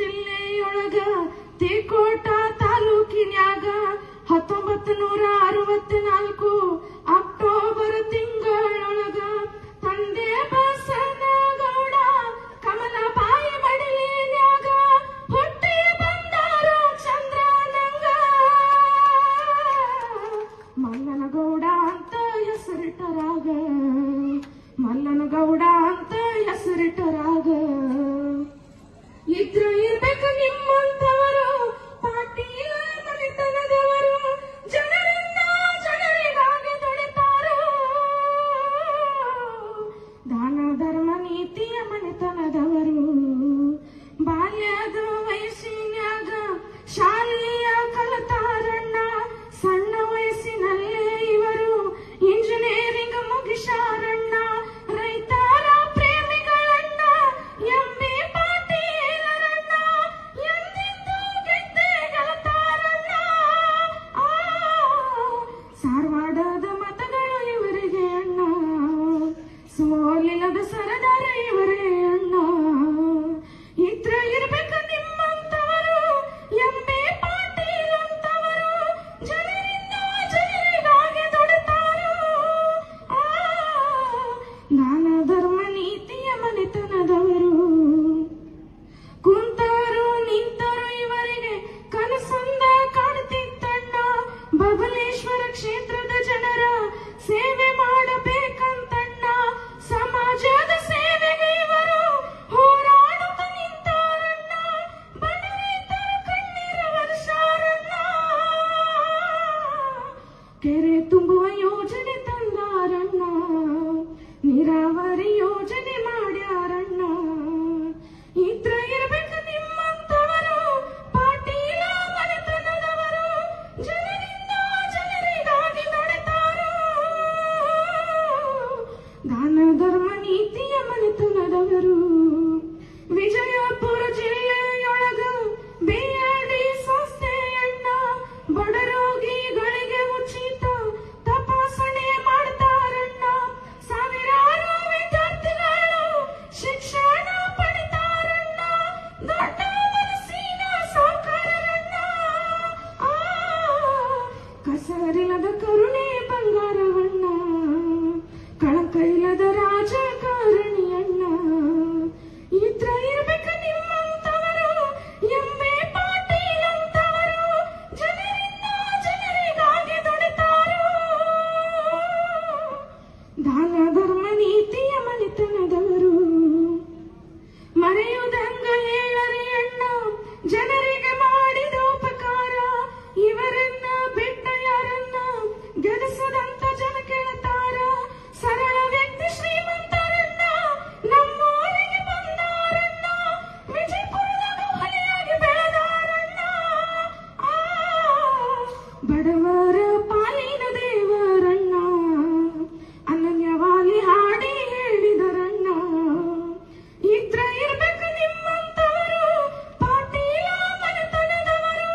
ಜಿಲ್ಲೆಯೊಳಗ ತಿಕೋಟ ತಾಲೂಕಿನ್ಯಾಗ ಹತ್ತೊಂಬತ್ತು ನೂರ ಅಕ್ಟೋಬರ್ ತಿಂಗಳೊಳಗ ತಂದೆ ಬಸನಗೌಡ ಕಮಲಬಾಯಿ ಮಡಿಲಿನ್ಯಾಗ ಹುಟ್ಟಿ ಚಂದ್ರನಂಗ. ಮಲ್ಲನಗೌಡ ಅಂತ ಹೆಸರಿಟ್ಟರಾಗ, ಮಲ್ಲನಗೌಡ ಅಂತ ಹೆಸರಿಟ್ಟರಾಗ. ಇದ್ರ ಇರ್ಬೇಕು ನಿಮ್ಮಂತವರು ಬಬಲೇಶ್ವರ ಕ್ಷೇತ್ರದ ಜನರ ದಾನ ಧರ್ಮ ನೀತಿಯ ಮನೆತನದವರು. ವಿಜಯಪುರ ಜಿಲ್ಲೆಯೊಳಗ ಬಿಆರ್ಡಿ ಸಂಸ್ಥೆಯನ್ನ ಬಡ ರೋಗಿಗಳಿಗೆ ಉಚಿತ ತಪಾಸಣೆ ಮಾಡ್ತಾರಣ್ಣ. ಸಾವಿರಾರು ವಿದ್ಯಾರ್ಥಿಗಳು ಶಿಕ್ಷಣ ಪಡಿತಾರಣ್ಣ. ದೊಡ್ಡ ಮನಸ್ಸಿನ ಸಾಕಾರರಣ್ಣ ಆ, ಕಸರಿಲ್ಲದ ಕರುಣೆ ಬಡವರ ಪಾಲಿನ ದೇವರಣ್ಣ, ಅನನ್ಯವಾಗಿ ಹಾಡಿ ಹೇಳಿದರಣ್ಣ. ಇದ್ರ ಇರ್ಬೇಕು ನಿಮ್ಮಂತವರು, ಪಾಟೀಲ ಮನೆತನದವರು,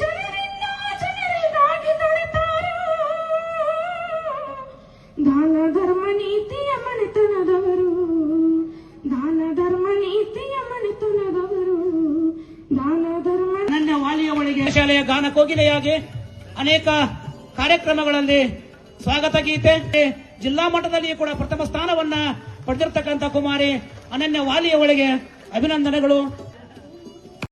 ಜನರಿಂದ ಜನರಿಗಾಗಿ ದುಡಿತಾರೋ. ದಾನ ಧರ್ಮ ನೀತಿಯ ಮನೆತನದವರು, ದಾನ ಧರ್ಮ ನೀತಿಯ ಮನೆತನದವರು. ದಾನ ಧರ್ಮ ನನ್ನ ವಾಲಿಯ ಒಳಗೆ ಶಾಲೆಯ ಗಾನ ಕೋಗಿಲೆಯಾಗಿ ಅನೇಕ ಕಾರ್ಯಕ್ರಮಗಳಲ್ಲಿ ಸ್ವಾಗತ ಗೀತೆ. ಜಿಲ್ಲಾ ಮಟ್ಟದಲ್ಲಿಯೂ ಕೂಡ ಪ್ರಥಮ ಸ್ಥಾನವನ್ನ ಪಡೆದಿರ್ತಕ್ಕಂಥ ಕುಮಾರಿ ಅನನ್ಯ ವಾಲಿಯವಳಿಗೆ ಅಭಿನಂದನೆಗಳು.